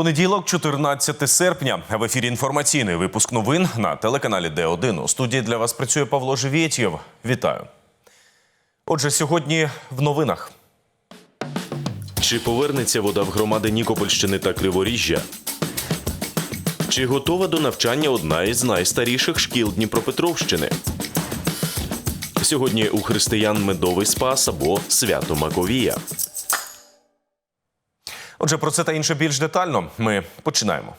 Понеділок, 14 серпня. В ефірі інформаційний випуск новин на телеканалі Д1. У студії для вас працює Павло Живєтєв. Вітаю. Отже, сьогодні в новинах. Чи повернеться вода в громади Нікопольщини та Криворіжжя? Чи готова до навчання одна із найстаріших шкіл Дніпропетровщини? Сьогодні у християн медовий спас або свято Маковія. Отже, про це та інше більш детально. Ми починаємо.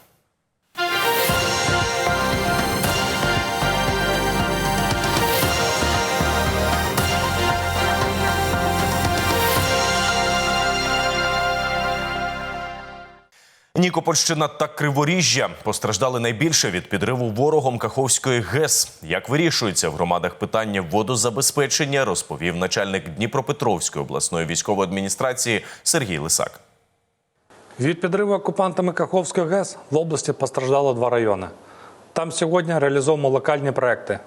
Нікопольщина та Криворіжжя постраждали найбільше від підриву ворогом Каховської ГЕС. Як вирішується в громадах питання водозабезпечення, розповів начальник Дніпропетровської обласної військової адміністрації Сергій Лисак. Від підриву окупантами Каховської ГЕС в області постраждало два райони. Там сьогодні реалізовуємо локальні проекти.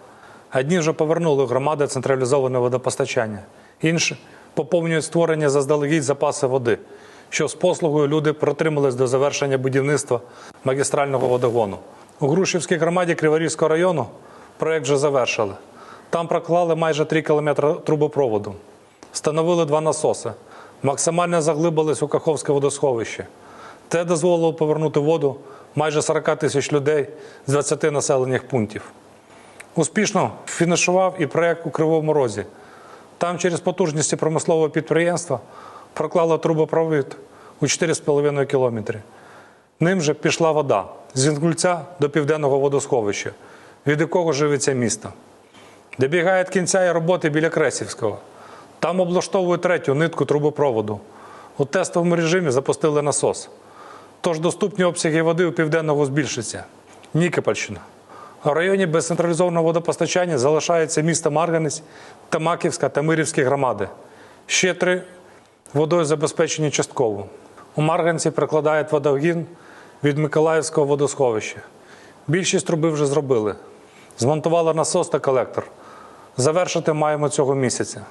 Одні вже повернули громади централізоване водопостачання, інші поповнюють створення заздалегідь запаси води, що з послугою люди протримались до завершення будівництва магістрального водогону. У Грушівській громаді Криворізького району проект вже завершили. Там проклали майже 3 кілометри трубопроводу, встановили два насоси, максимально заглибились у Каховське водосховище. Це дозволило повернути воду майже 40 тисяч людей з 20 населених пунктів. Успішно фінішував і проєкт у Кривому Розі. Там через потужності промислового підприємства проклало трубопровід у 4,5 кілометри. Ним же пішла вода з Інгульця до південного водосховища, від якого живиться місто. Добігає кінця і роботи біля Кресівського. Там облаштовують третю нитку трубопроводу. У тестовому режимі запустили насос. Тож доступні обсяги води у південного збільшаться. Нікопольщина. В районі без централізованого водопостачання залишаються міста Марганець, Тамаківська та Мирівські громади. Ще три водою забезпечені частково. У Марганці прикладають водогін від Миколаївського водосховища. Більшість труби вже зробили. Змонтували насос та колектор. Завершити маємо цього місяця.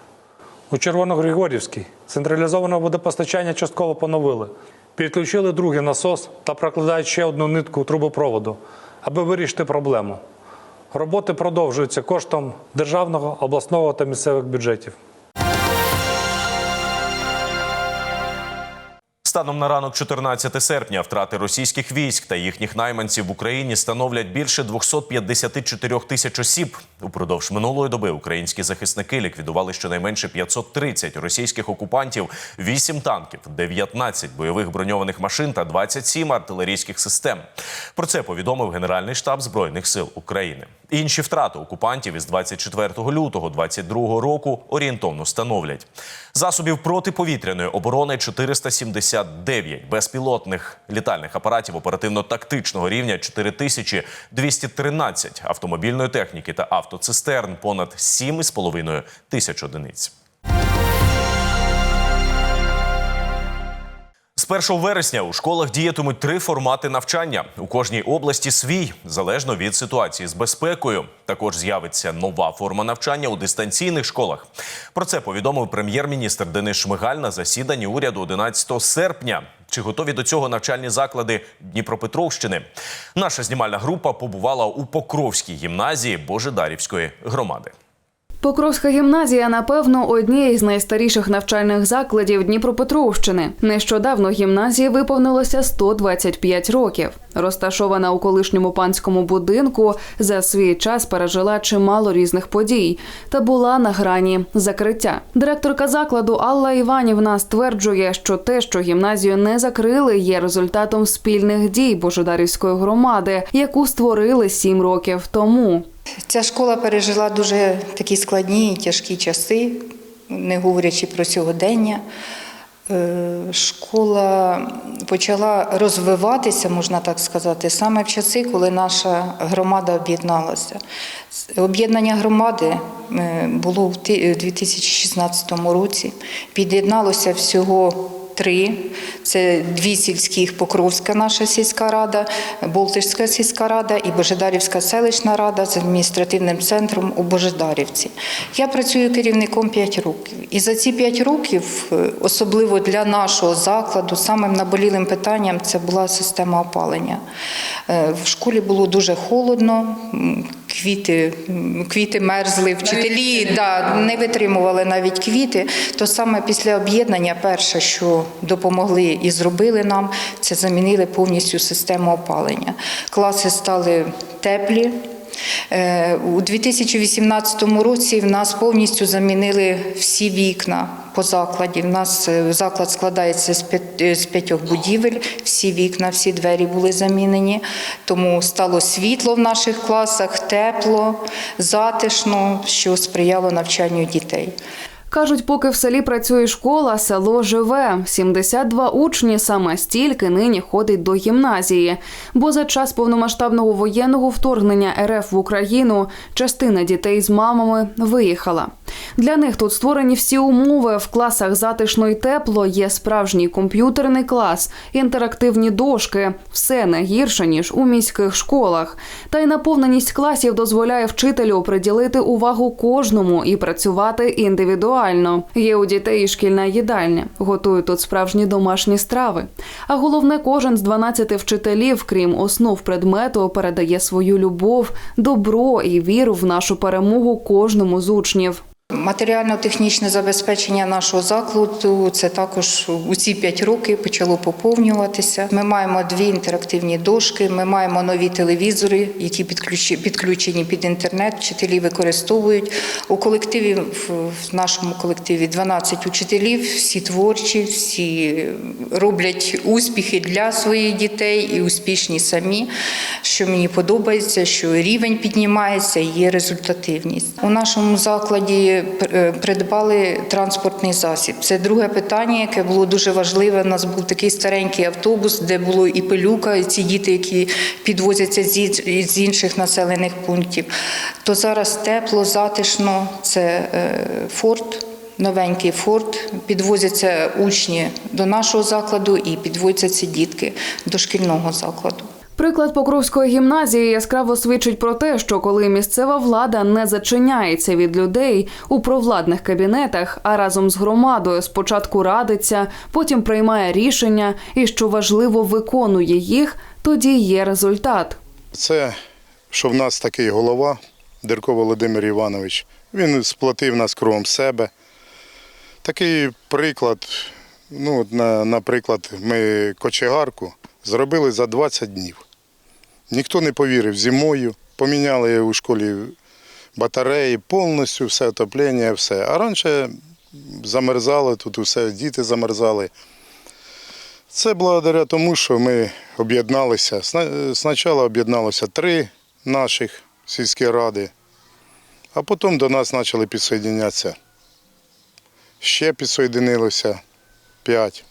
У Червоногригорівській централізоване водопостачання частково поновили. Підключили другий насос та прокладають ще одну нитку трубопроводу, аби вирішити проблему. Роботи продовжуються коштом державного, обласного та місцевих бюджетів. Станом на ранок 14 серпня втрати російських військ та їхніх найманців в Україні становлять більше 254 тисяч осіб. Упродовж минулої доби українські захисники ліквідували щонайменше 530 російських окупантів, 8 танків, 19 бойових броньованих машин та 27 артилерійських систем. Про це повідомив Генеральний штаб збройних сил України. Інші втрати окупантів із 24 лютого 2022 року орієнтовно становлять засобів протиповітряної оборони 479, безпілотних літальних апаратів оперативно-тактичного рівня 4213, автомобільної техніки та автоцистерн понад 7,5 тисяч одиниць. З 1 вересня у школах діятимуть три формати навчання. У кожній області свій, залежно від ситуації з безпекою. Також з'явиться нова форма навчання у дистанційних школах. Про це повідомив прем'єр-міністр Денис Шмигаль на засіданні уряду 11 серпня. Чи готові до цього навчальні заклади Дніпропетровщини? Наша знімальна група побувала у Покровській гімназії Божедарівської громади. Покровська гімназія, напевно, однієї з найстаріших навчальних закладів Дніпропетровщини. Нещодавно гімназії виповнилося 125 років. Розташована у колишньому панському будинку, за свій час пережила чимало різних подій та була на грані закриття. Директорка закладу Алла Іванівна стверджує, що те, що гімназію не закрили, є результатом спільних дій Божедарівської громади, яку створили сім років тому. Ця школа пережила дуже такі складні і тяжкі часи, не говорячи про сьогодення. Е, Школа почала розвиватися, можна так сказати, саме в часи, коли наша громада об'єдналася. Об'єднання громади е, було в 2016 році. Під'єдналося всього три. Це дві сільських Покровська наша сільська рада, Болтишська сільська рада і Божедарівська селищна рада з адміністративним центром у Божедарівці. Я працюю керівником 5 років. І за ці 5 років, е, особливо для нашого закладу, самим наболілим питанням це була система опалення. Е, В школі було дуже холодно, квіти, квіти мерзли, вчителі да, не витримували навіть квіти. То саме після об'єднання, перше, що допомогли і зробили нам, це замінили повністю систему опалення. Класи стали теплі. Е, У 2018 році в нас повністю замінили всі вікна по закладі. В нас е, заклад складається е, з п'ятьох будівель. Всі вікна, всі двері були замінені. Тому стало світло в наших класах, тепло, затишно, що сприяло навчанню дітей. Кажуть, поки в селі працює школа, село живе. 72 учні саме стільки нині ходить до гімназії. Бо за час повномасштабного воєнного вторгнення РФ в Україну частина дітей з мамами виїхала. Для них тут створені всі умови. В класах затишно й тепло є справжній комп'ютерний клас, інтерактивні дошки. Все не гірше ніж у міських школах. Та й наповненість класів дозволяє вчителю приділити увагу кожному і працювати індивідуально. Є у дітей і шкільна їдальня. Готують тут справжні домашні страви. А головне, кожен з 12 вчителів, крім основ предмету, передає свою любов, добро і віру в нашу перемогу кожному з учнів. Матеріально-технічне забезпечення нашого закладу це також у ці 5 років почало поповнюватися. Ми маємо дві інтерактивні дошки, ми маємо нові телевізори, які підключені під інтернет. Вчителі використовують у колективі в нашому колективі 12 учителів, всі творчі, всі роблять успіхи для своїх дітей і успішні самі. Що мені подобається, що рівень піднімається, є результативність. У нашому закладі придбали транспортний засіб. Це друге питання, яке було дуже важливе. У нас був такий старенький автобус, де було і пилюка, і ці діти, які підвозяться з інших населених пунктів. То зараз тепло, затишно. Це е, форт. Новенький форт, підвозяться учні до нашого закладу і підвозяться ці дітки до шкільного закладу. Приклад Покровської гімназії яскраво свідчить про те, що коли місцева влада не зачиняється від людей у провладних кабінетах, а разом з громадою спочатку радиться, потім приймає рішення і, що важливо, виконує їх, тоді є результат. Це, що в нас такий голова, Дерко Володимир Іванович, він сплатив нас кровом себе. Такий приклад, ну, на, наприклад, ми кочегарку зробили за 20 днів. Ніхто не повірив зимою, поміняли у школі батареї, повністю все отоплення, все. А раніше замерзало, тут усе, діти замерзали. Це благодаря тому, що ми об'єдналися. Спочатку об'єдналося три наших сільські ради, а потім до нас почали підсоєднятися. Ще підсоєдинилося п'ять,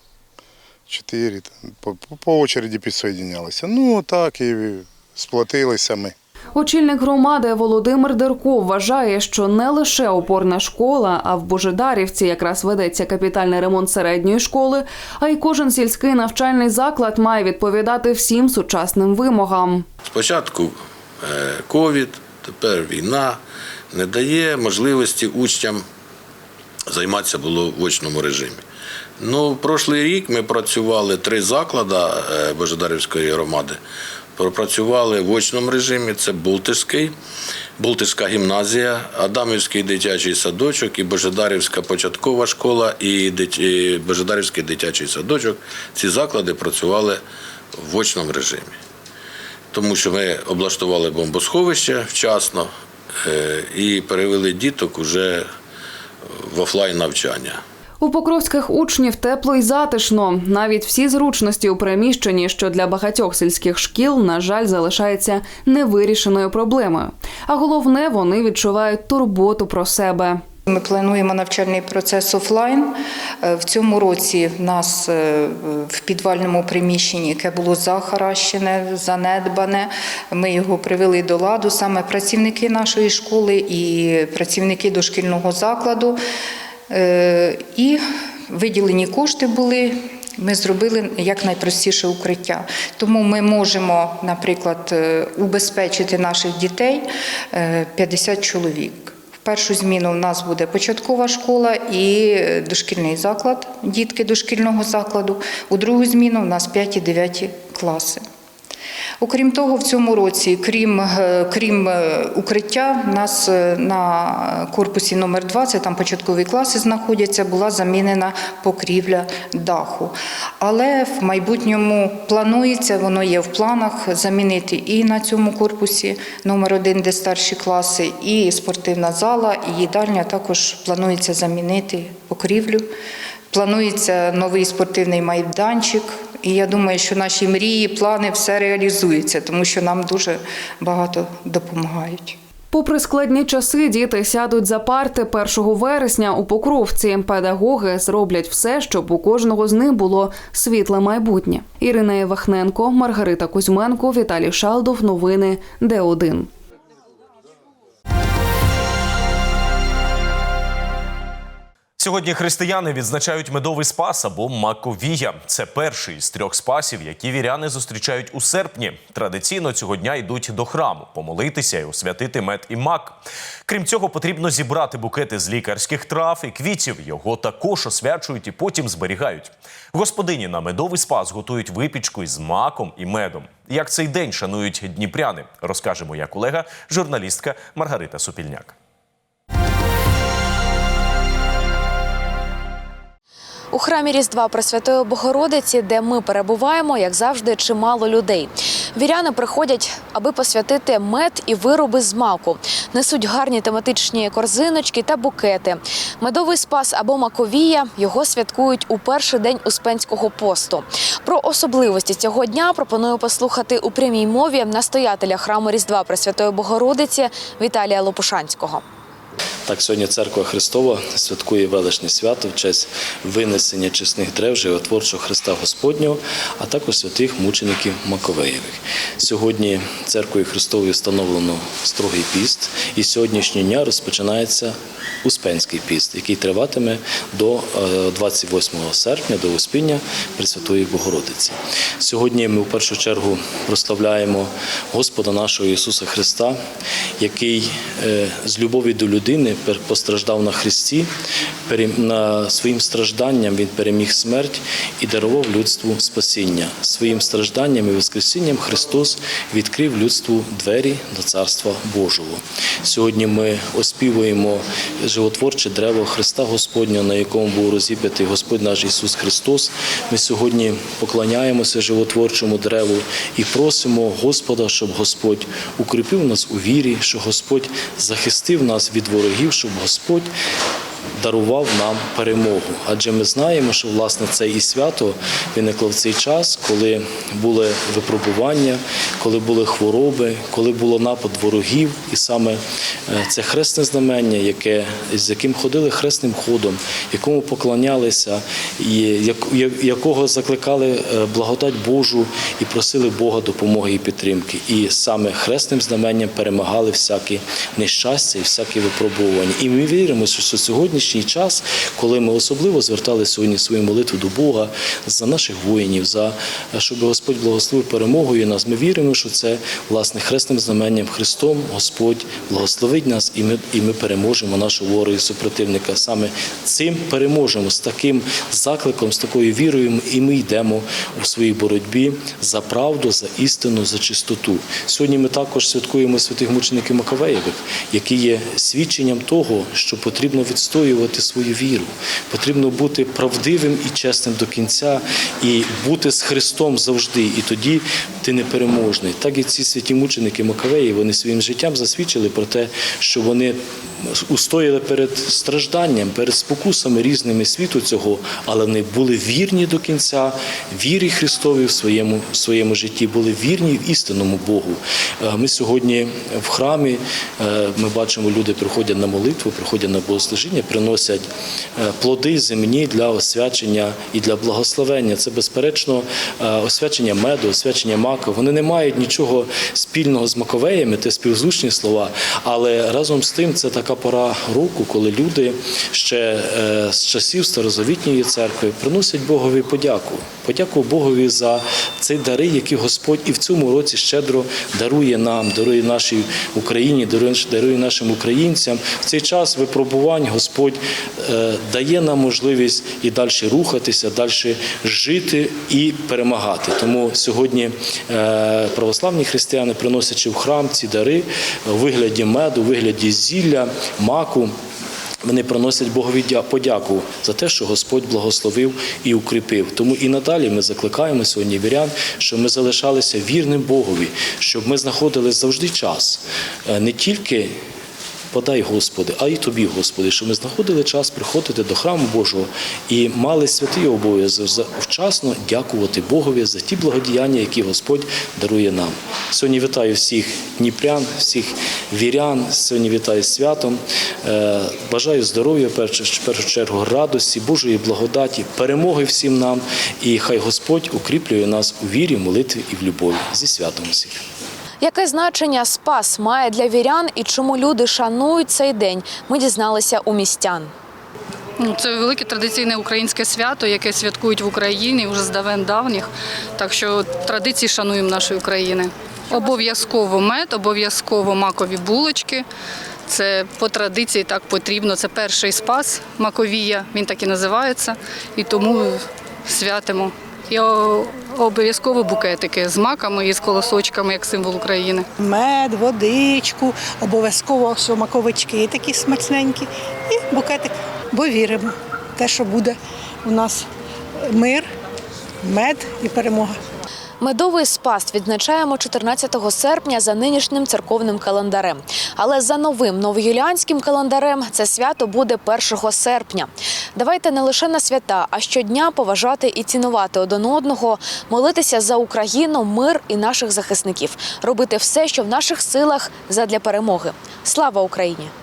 чотири, по, по- по очереді підсоєднялися. Ну, так і сплотилися ми. Очільник громади Володимир Дерко вважає, що не лише опорна школа, а в Божедарівці якраз ведеться капітальний ремонт середньої школи, а й кожен сільський навчальний заклад має відповідати всім сучасним вимогам. Спочатку е, ковід, тепер війна не дає можливості учням займатися було в очному режимі. Ну, прошлий рік ми працювали три заклади е, Божедарівської громади. Пропрацювали в очному режимі. Це Бултишський, Бултишська гімназія, Адамівський дитячий садочок і Божедарівська початкова школа і Божедарівський дитячий садочок. Ці заклади працювали в очному режимі тому що ми облаштували бомбосховище вчасно е, і перевели діток уже в офлайн навчання. У покровських учнів тепло і затишно. Навіть всі зручності у приміщенні, що для багатьох сільських шкіл, на жаль, залишається невирішеною проблемою. А головне, вони відчувають турботу про себе. Ми плануємо навчальний процес офлайн. Е, В цьому році в нас е, в підвальному приміщенні, яке було захаращене, занедбане, ми його привели до ладу. Саме працівники нашої школи і працівники дошкільного закладу. Е, І виділені кошти були Ми зробили як найпростіше укриття. Тому ми можемо, наприклад, е, убезпечити наших дітей е, 50 чоловік. В першу зміну в нас буде початкова школа і е, дошкільний заклад, дітки дошкільного закладу. У другу зміну в нас 5 і 9 класи. Окрім того, в цьому році, крім, е, крім е, укриття, в нас е, на корпусі номер 2, це там початкові класи знаходяться, була замінена покрівля даху. Але в майбутньому планується, воно є в планах замінити і на цьому корпусі номер 1, де старші класи, і спортивна зала, і їдальня також планується замінити покрівлю. Планується новий спортивний майданчик. І я думаю, що наші мрії, плани все реалізуються, тому що нам дуже багато допомагають. Попри складні часи, діти сядуть за парти 1 вересня у Покровці. Педагоги зроблять все, щоб у кожного з них було світле майбутнє. Ірина Євахненко, Маргарита Кузьменко, Віталій Шалдов. Новини Д1. Сьогодні християни відзначають медовий спас або маковія. Це перший з трьох спасів, які віряни зустрічають у серпні. Традиційно цього дня йдуть до храму, помолитися і освятити мед і мак. Крім цього, потрібно зібрати букети з лікарських трав і квітів. Його також освячують і потім зберігають. Господині на медовий спас готують випічку із маком і медом. Як цей день шанують дніпряни, розкаже моя колега, журналістка Маргарита Супільняк. У храмі Різдва Пресвятої Богородиці, де ми перебуваємо, як завжди, чимало людей. Віряни приходять, аби посвятити мед і вироби з маку, несуть гарні тематичні корзиночки та букети. Медовий спас або маковія його святкують у перший день Успенського посту. Про особливості цього дня пропоную послухати у прямій мові настоятеля храму Різдва Пресвятої Богородиці Віталія Лопушанського. Так, сьогодні церква Христова святкує величне свято в честь винесення чесних древ животворчого Христа Господнього, а також святих мучеників Маковеєвих. Сьогодні церквою Христовою встановлено строгий піст, і сьогоднішнього дня розпочинається Успенський піст, який триватиме до е, 28 серпня, до Успіння Пресвятої Богородиці. Сьогодні ми в першу чергу прославляємо Господа нашого Ісуса Христа, який е, з любові до людини постраждав на Христі, своїм стражданням Він переміг смерть і дарував людству спасіння. Своїм стражданням і Воскресінням Христос відкрив людству двері до Царства Божого. Сьогодні ми оспівуємо животворче древо Христа Господнього, на якому був розіп'ятий Господь наш Ісус Христос. Ми сьогодні поклоняємося животворчому древу і просимо Господа, щоб Господь укріпив нас у вірі, щоб Господь захистив нас від ворогів, щоб Господь дарував нам перемогу. Адже ми знаємо, що власне це і свято виникло в цей час, коли були випробування, коли були хвороби, коли було напад ворогів, і саме е, це хресне знамення, яке з яким ходили хресним ходом, якому поклонялися, і якого закликали е, благодать Божу і просили Бога допомоги і підтримки. І саме хресним знаменням перемагали всякі нещастя і всякі випробування. І ми віримо, що сьогоднішній час, коли ми особливо звертали сьогодні свою молитву до Бога за наших воїнів, за щоб Господь благословив перемогою нас. Ми віримо, що це власне хресним знаменням Христом Господь благословить нас, і ми, і ми переможемо нашого ворога і супротивника. Саме цим переможемо з таким закликом, з такою вірою, і ми йдемо у своїй боротьбі за правду, за істину, за чистоту. Сьогодні ми також святкуємо святих мучеників Макавеєвих, які є свідченням того, що потрібно відстоювати свою віру, потрібно бути правдивим і чесним до кінця, і бути з Христом завжди. І тоді ти непереможний. Так і ці святі мученики Макавеї, вони своїм життям засвідчили про те, що вони устояли перед стражданням, перед спокусами різними світу цього, але вони були вірні до кінця, вірі Христові в своєму, в своєму житті, були вірні в істинному Богу. Е, Ми сьогодні в храмі е, ми бачимо, люди приходять на молитву, приходять на богослужіння, приносять е, плоди земні для освячення і для благословення. Це безперечно е, освячення меду, освячення мака. Вони не мають нічого спільного з Маковеями, це співзвучні слова. Але разом з тим це така пора року, коли люди ще е, з часів старозавітньої церкви приносять Богові подяку. Подяку Богові за ці дари, які Господь і в цьому році щедро дарує нам, дарує нашій Україні, дарує нашим українцям. В цей час випробувань Господь е, дає нам можливість і далі рухатися, далі жити і перемагати. Тому сьогодні е, православні християни, приносячи в храм ці дари у вигляді меду, у вигляді зілля, маку. Вони приносять Богові подяку за те, що Господь благословив і укріпив. Тому і надалі ми закликаємо сьогодні вірян, щоб ми залишалися вірним Богові, щоб ми знаходили завжди час е, не тільки подай Господи, а й тобі, Господи, щоб ми знаходили час приходити до храму Божого і мали святий обов'язок вчасно дякувати Богові за ті благодіяння, які Господь дарує нам. Сьогодні вітаю всіх дніпрян, всіх вірян. Сьогодні вітаю святом. Е, Бажаю здоров'я, в першу чергу, радості, Божої благодаті, перемоги всім нам. І хай Господь укріплює нас у вірі, молитві і в любові. Зі святом всіх. Яке значення спас має для вірян і чому люди шанують цей день? Ми дізналися у містян. Ну, це велике традиційне українське свято, яке святкують в Україні вже з давен давніх. Так що традиції шануємо нашої України. Обов'язково мед, обов'язково макові булочки. Це по традиції так потрібно. Це перший спас Маковія, він так і називається. І тому святимо. О- обов'язково букетики з маками і з колосочками, як символ України. мед, водичку, обов'язково маковички такі смачненькі, і букетик. Бо віримо те, що буде у нас мир, мед і перемога. Медовий спас відзначаємо 14 серпня за нинішнім церковним календарем. Але за новим новоюліанським календарем це свято буде 1 серпня. Давайте не лише на свята, а щодня поважати і цінувати один одного, молитися за Україну, мир і наших захисників, робити все, що в наших силах задля перемоги. Слава Україні!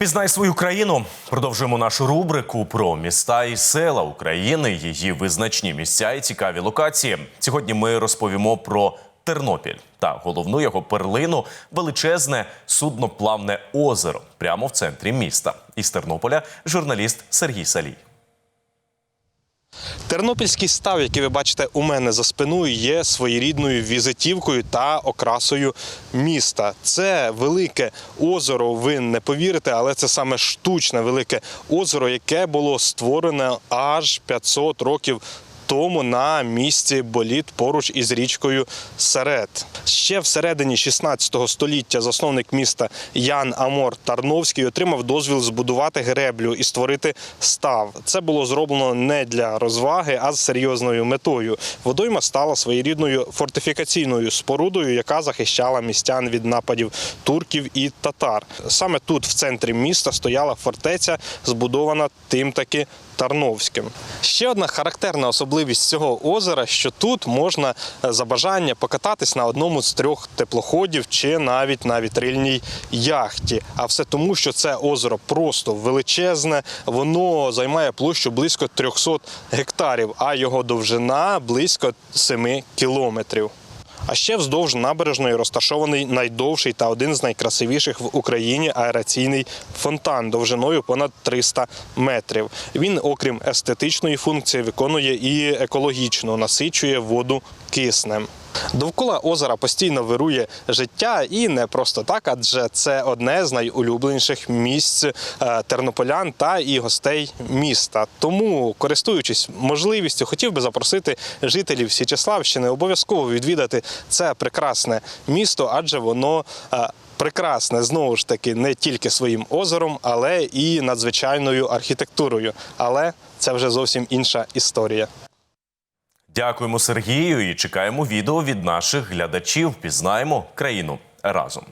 Пізнай свою країну. Продовжуємо нашу рубрику про міста і села України, її визначні місця і цікаві локації. Сьогодні ми розповімо про Тернопіль та головну його перлину величезне судноплавне озеро прямо в центрі міста. Із Тернополя журналіст Сергій Салій. Тернопільський став, який ви бачите у мене за спиною, є своєрідною візитівкою та окрасою міста. Це велике озеро. Ви не повірите, але це саме штучне велике озеро, яке було створене аж 500 років. Тому на місці боліт поруч із річкою Серед. Ще всередині 16 століття засновник міста Ян Амор Тарновський отримав дозвіл збудувати греблю і створити став. Це було зроблено не для розваги, а з серйозною метою. Водойма стала своєрідною фортифікаційною спорудою, яка захищала містян від нападів турків і татар. Саме тут, в центрі міста, стояла фортеця, збудована тим таки Тарновським. Ще одна характерна особливість цього озера, що тут можна е, за бажання покататись на одному з трьох теплоходів чи навіть на вітрильній яхті. А все тому, що це озеро просто величезне, воно займає площу близько 300 гектарів, а його довжина близько 7 кілометрів. А ще вздовж набережної розташований найдовший та один з найкрасивіших в Україні аераційний фонтан довжиною понад 300 метрів. Він, окрім естетичної функції, виконує і екологічну, насичує воду киснем. Довкола озера постійно вирує життя, і не просто так, адже це одне з найулюбленіших місць е, тернополян та і гостей міста. Тому, користуючись можливістю, хотів би запросити жителів Січеславщини обов'язково відвідати це прекрасне місто, адже воно. е, Прекрасне знову ж таки не тільки своїм озером, але і надзвичайною архітектурою. Але це вже зовсім інша історія. Дякуємо Сергію і чекаємо відео від наших глядачів. Пізнаємо країну разом.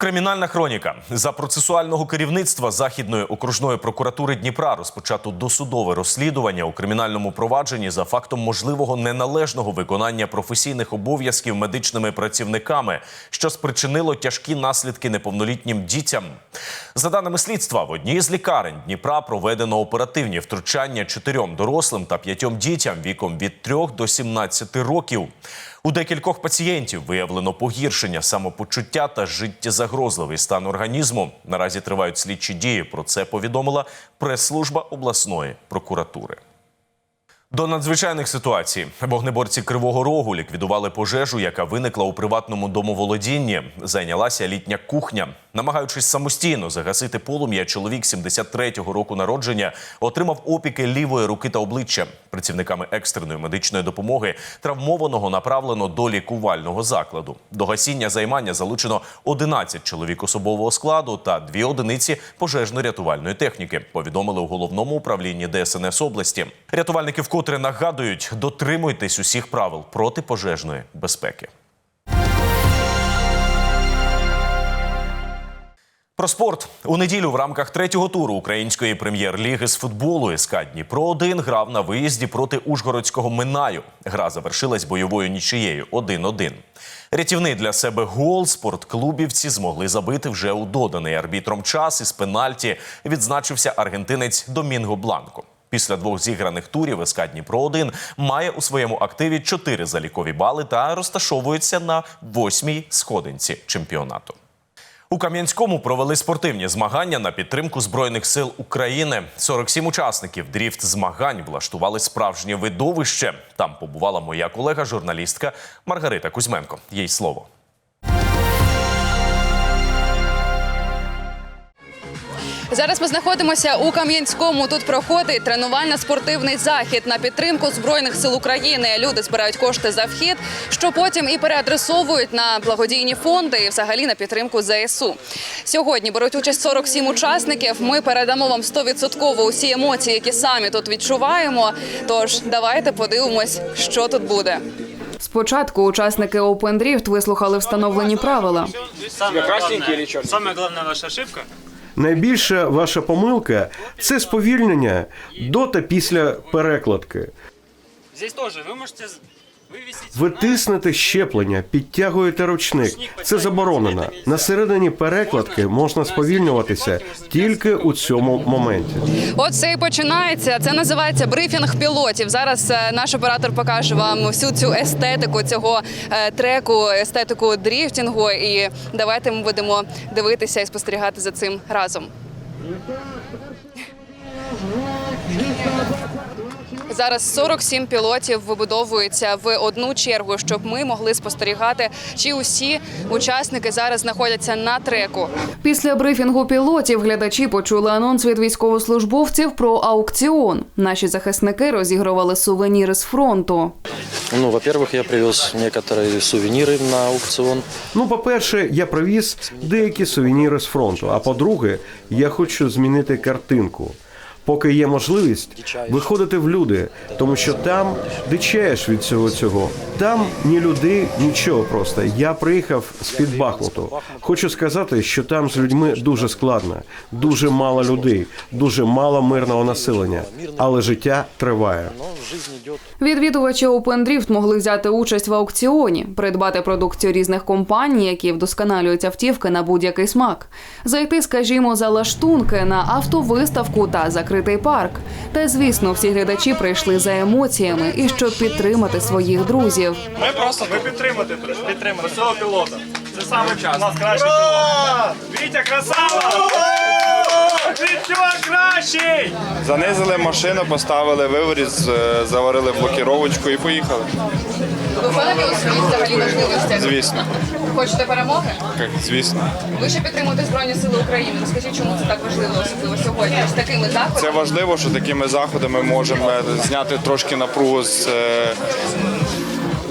Кримінальна хроніка за процесуального керівництва Західної окружної прокуратури Дніпра розпочато досудове розслідування у кримінальному провадженні за фактом можливого неналежного виконання професійних обов'язків медичними працівниками, що спричинило тяжкі наслідки неповнолітнім дітям. За даними слідства, в одній з лікарень Дніпра проведено оперативні втручання чотирьом дорослим та п'ятьом дітям віком від 3 до 17 років. У декількох пацієнтів виявлено погіршення самопочуття та життєзагрозливий стан організму. Наразі тривають слідчі дії. Про це повідомила прес-служба обласної прокуратури. До надзвичайних ситуацій вогнеборці Кривого Рогу ліквідували пожежу, яка виникла у приватному домоволодінні. Зайнялася літня кухня. Намагаючись самостійно загасити полум'я, чоловік 73-го року народження отримав опіки лівої руки та обличчя. Працівниками екстреної медичної допомоги травмованого направлено до лікувального закладу. До гасіння займання залучено 11 чоловік особового складу та дві одиниці пожежно-рятувальної техніки. Повідомили у головному управлінні ДСНС області. Рятувальники вкотре нагадують: дотримуйтесь усіх правил протипожежної безпеки. Про спорт у неділю в рамках третього туру української прем'єр-ліги з футболу СК Дніпро 1 грав на виїзді проти Ужгородського Минаю. Гра завершилась бойовою нічиєю 1-1. Рятівний для себе гол спортклубівці змогли забити вже у доданий арбітром час із пенальті відзначився аргентинець Домінго Бланко. Після двох зіграних турів СК Дніпро 1 має у своєму активі чотири залікові бали та розташовується на восьмій сходинці чемпіонату. У Кам'янському провели спортивні змагання на підтримку збройних сил України. 47 учасників дріфт змагань влаштували справжнє видовище. Там побувала моя колега, журналістка Маргарита Кузьменко. Їй слово. Зараз ми знаходимося у Кам'янському. Тут проходить тренувально-спортивний захід на підтримку збройних сил України. Люди збирають кошти за вхід, що потім і переадресовують на благодійні фонди і взагалі на підтримку ЗСУ. Сьогодні беруть участь 47 учасників. Ми передамо вам 100% усі емоції, які самі тут відчуваємо. Тож давайте подивимось, що тут буде. Спочатку учасники Open Drift вислухали встановлені правила. Самая главная ваша ошибка Найбільша ваша помилка це сповільнення до та після перекладки. здесь тоже вы можете. Ви тиснете щеплення, підтягуєте ручник. Це заборонено. На середині перекладки можна сповільнюватися тільки у цьому моменті. От це і починається. Це називається брифінг пілотів. Зараз е, наш оператор покаже вам всю цю естетику цього е, треку, естетику дріфтінгу. І давайте ми будемо дивитися і спостерігати за цим разом. Зараз 47 пілотів вибудовуються в одну чергу, щоб ми могли спостерігати, чи усі учасники зараз знаходяться на треку. Після брифінгу пілотів глядачі почули анонс від військовослужбовців про аукціон. Наші захисники розігрували сувеніри з фронту. Ну, во-первых, я привез некоторые сувениры на аукцион. Ну, по-перше, я привіз деякі сувеніри з фронту. А по-друге, я хочу змінити картинку. Поки є можливість виходити в люди, тому що там дичаєш від цього цього. Там ні людей, нічого просто. Я приїхав з під Бахмуту. Хочу сказати, що там з людьми дуже складно, дуже мало людей, дуже мало мирного населення, але життя триває. Відвідувачі Open Drift могли взяти участь в аукціоні, придбати продукцію різних компаній, які вдосконалюють автівки на будь-який смак, зайти, скажімо, за лаштунки на автовиставку та закритий парк. Та звісно, всі глядачі прийшли за емоціями і щоб підтримати своїх друзів. Ми просто ми підтримати підтримати цього пілота. Це саме час. У нас кращий пілот. Вітя красава! Кращий! Занизили машину, поставили виворіт, е, заварили блокіровочку і поїхали. Ви у своїх взагалі можливостях? Звісно, Хочете перемоги? звісно. Ви ще підтримуєте Збройні Сили України. Розкажіть, чому це так важливо, особливо сьогодні, з такими заходами? Це важливо, що такими заходами можемо зняти трошки напругу з, е,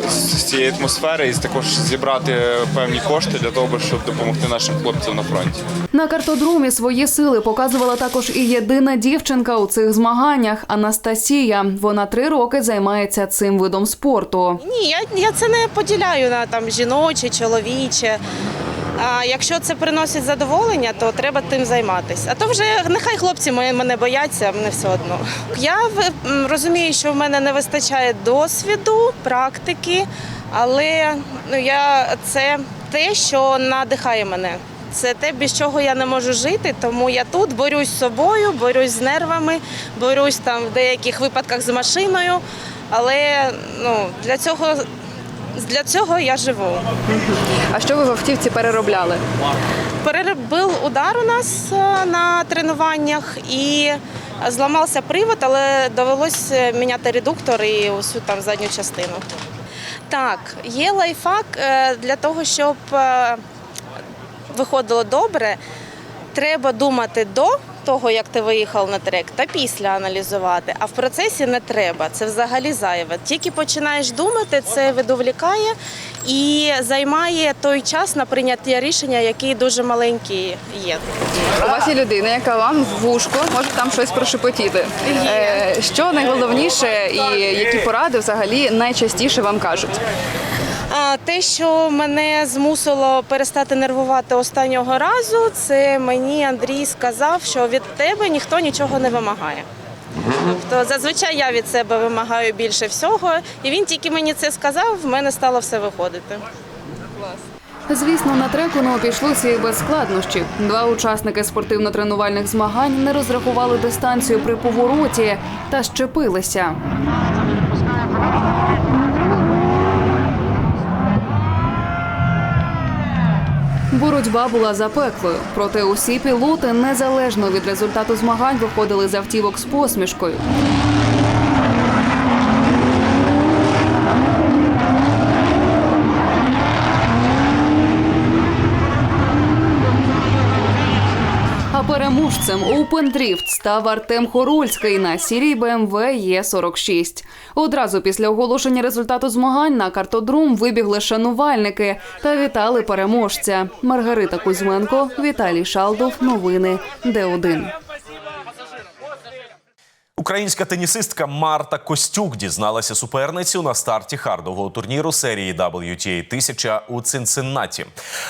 з цієї атмосфери і також зібрати певні кошти для того, щоб допомогти нашим хлопцям на фронті. На картодрумі свої сили показувала також і єдина дівчинка у цих змаганнях Анастасія. Вона три роки займається цим видом спорту. Ні, я, я це не поділяю на там жіноче, чоловіче. А якщо це приносить задоволення, то треба тим займатися. А то вже нехай хлопці мої- мене бояться, мене все одно. Я розумію, що в мене не вистачає досвіду, практики, але ну, я, це те, що надихає мене. Це те, без чого я не можу жити, тому я тут борюсь з собою, борюсь з нервами, борюсь там в деяких випадках з машиною. Але ну, для цього для цього я живу. А що ви в автівці переробляли? Переробив удар у нас е, на тренуваннях і зламався привод, але довелося міняти редуктор і усю там задню частину. Так, є лайфхак е, для того, щоб е, виходило добре. Треба думати до того, як ти виїхав на трек, та після аналізувати. А в процесі не треба. Це взагалі зайве. Тільки починаєш думати, це відволікає і займає той час на прийняття рішення, який дуже маленький є. У вас є людина, яка вам в вушко може там щось прошепотіти. Е, Що найголовніше і які поради взагалі найчастіше вам кажуть? А те, що мене змусило перестати нервувати останнього разу, це мені Андрій сказав, що від тебе ніхто нічого не вимагає. Тобто зазвичай я від себе вимагаю більше всього, і він тільки мені це сказав, в мене стало все виходити. Звісно, на треку не обійшлося і без складнощів. Два учасники спортивно-тренувальних змагань не розрахували дистанцію при повороті та щепилися. Боротьба була запеклою, проте усі пілоти незалежно від результату змагань виходили з автівок з посмішкою. А переможцем Open Drift став Артем Хорульський на сірій BMW Е46. Одразу після оголошення результату змагань на картодрум вибігли шанувальники та вітали переможця. Маргарита Кузьменко, Віталій Шалдов. Новини Д1. Українська тенісистка Марта Костюк дізналася суперницю на старті хардового турніру серії WTA 1000 у Цинциннаті.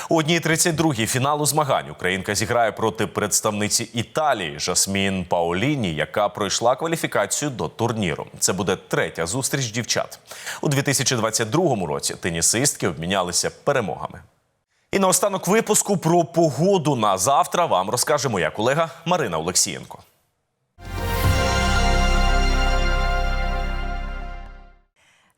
У одній 32-й фіналу змагань Українка зіграє проти представниці Італії Жасмін Паоліні, яка пройшла кваліфікацію до турніру. Це буде третя зустріч дівчат. У 2022 році тенісистки обмінялися перемогами. І наостанок випуску про погоду на завтра вам розкаже моя колега Марина Олексієнко.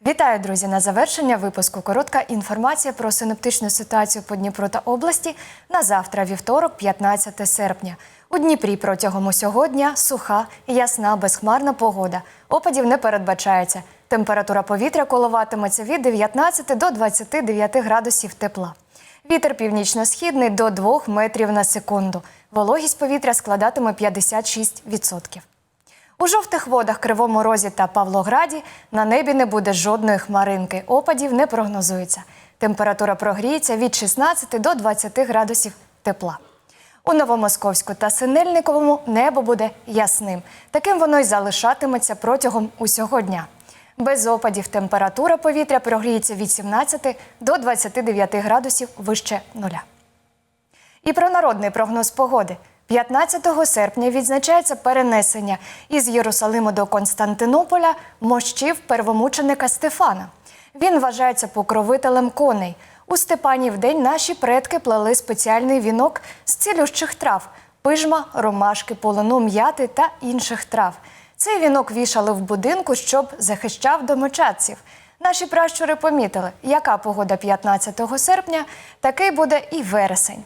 Вітаю, друзі! На завершення випуску коротка інформація про синоптичну ситуацію по Дніпру та області на завтра, вівторок, 15 серпня. У Дніпрі протягом усього дня суха, ясна, безхмарна погода. Опадів не передбачається. Температура повітря коливатиметься від 19 до 29 градусів тепла. Вітер північно-східний до 2 метрів на секунду. Вологість повітря складатиме 56%. У жовтих водах Кривому Розі та Павлограді на небі не буде жодної хмаринки. Опадів не прогнозується. Температура прогріється від 16 до 20 градусів тепла. У Новомосковську та Синельниковому небо буде ясним. Таким воно й залишатиметься протягом усього дня. Без опадів температура повітря прогріється від 17 до 29 градусів вище нуля. І про народний прогноз погоди. 15 серпня відзначається перенесення із Єрусалиму до Константинополя мощів первомученика Стефана. Він вважається покровителем коней. У Степанів день наші предки плели спеціальний вінок з цілющих трав пижма, ромашки, полону, м'яти та інших трав. Цей вінок вішали в будинку, щоб захищав домочадців. Наші пращури помітили, яка погода 15 серпня, такий буде і вересень.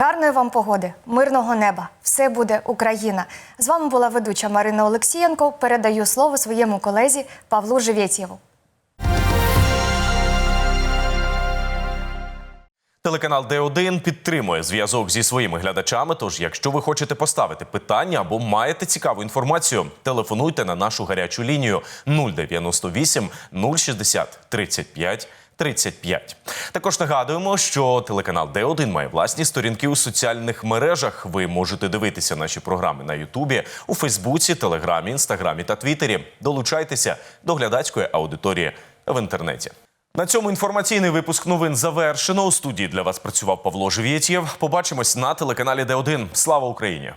Гарної вам погоди, мирного неба! Все буде Україна. З вами була ведуча Марина Олексієнко. Передаю слово своєму колезі Павлу Живєтєву. Телеканал Д1 підтримує зв'язок зі своїми глядачами. Тож, якщо ви хочете поставити питання або маєте цікаву інформацію, телефонуйте на нашу гарячу лінію 098 060 35 35. Також нагадуємо, що телеканал Д1 має власні сторінки у соціальних мережах. Ви можете дивитися наші програми на Ютубі, у Фейсбуці, Телеграмі, Інстаграмі та Твіттері. Долучайтеся до глядацької аудиторії в інтернеті. На цьому інформаційний випуск новин завершено. У студії для вас працював Павло Живєтєв. Побачимось на телеканалі Д1. Слава Україні!